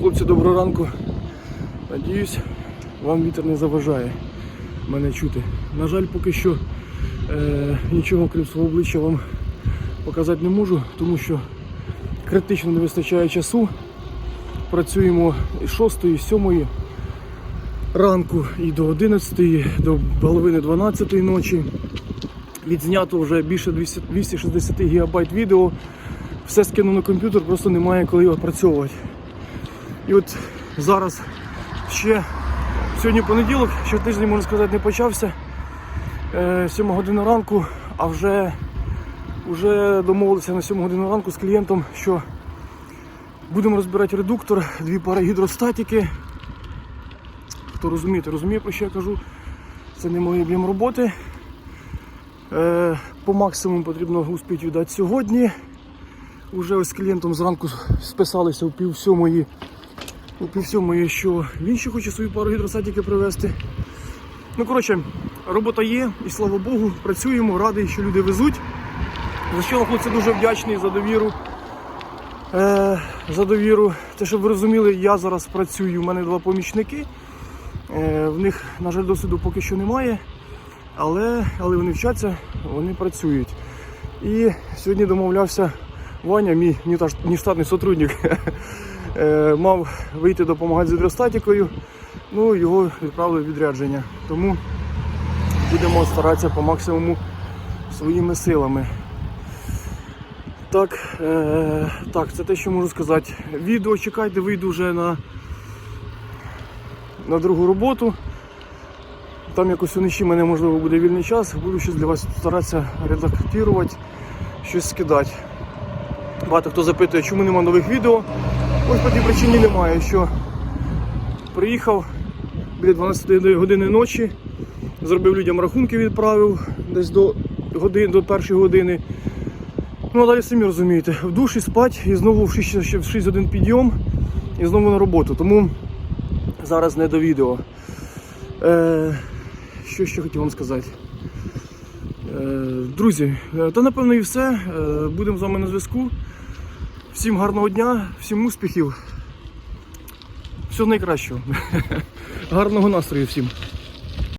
Хлопці, доброго ранку. Надіюсь, вам вітер не заважає мене чути. На жаль, поки що е, нічого крім свого обличчя вам показати не можу, тому що критично не вистачає часу. Працюємо із 6, і 7 ранку і до 11, до половини 12 ночі. Відзнято вже більше 260 гігабайт відео. Все скину на комп'ютер, просто немає коли його опрацьовувати. І от зараз ще сьогодні понеділок, ще тиждень, можна сказати, не почався. Е, 7 година ранку, а вже, вже домовилися на 7 годину ранку з клієнтом, що будемо розбирати редуктор, дві пари гідростатики. Хто розуміє, то розуміє, про що я кажу. Це не мій об'єм роботи. Е, по максимуму потрібно успіти віддати сьогодні. Уже ось з клієнтом зранку списалися у пів сьомої, у пів сьомої, що він ще хоче свою пару гідросатіки привезти. Ну, коротше, робота є, і слава Богу, працюємо, радий, що люди везуть. За що хлопці дуже вдячний за довіру. Е, за довіру. Те, щоб ви розуміли, я зараз працюю, у мене два помічники. Е, в них, на жаль, досвіду поки що немає, але, але вони вчаться, вони працюють. І сьогодні домовлявся Ваня, мій нештатний сотрудник, мав вийти допомагати з гідростатикою. Ну, його відправили в відрядження. Тому будемо старатися по максимуму своїми силами. Так, е, так, це те, що можу сказати. Відео чекайте, вийду вже на, на другу роботу. Там якось уночі мене можливо буде вільний час, буду щось для вас старатися редактувати, щось скидати. Багато хто запитує, чому нема нових відео. Ось причині немає, що приїхав біля 12 години ночі, зробив людям рахунки, відправив десь до, годин, до першої години. Ну, а далі самі розумієте, в душі спать і знову в 6, ще в 6 годин підйом і знову на роботу. Тому зараз не до відео. Е, що ще хотів вам сказати? Е, друзі, е, та напевно і все. Е, будемо з вами на зв'язку. Всім гарного дня, всім успіхів. Всього найкращого. Гарного настрою всім.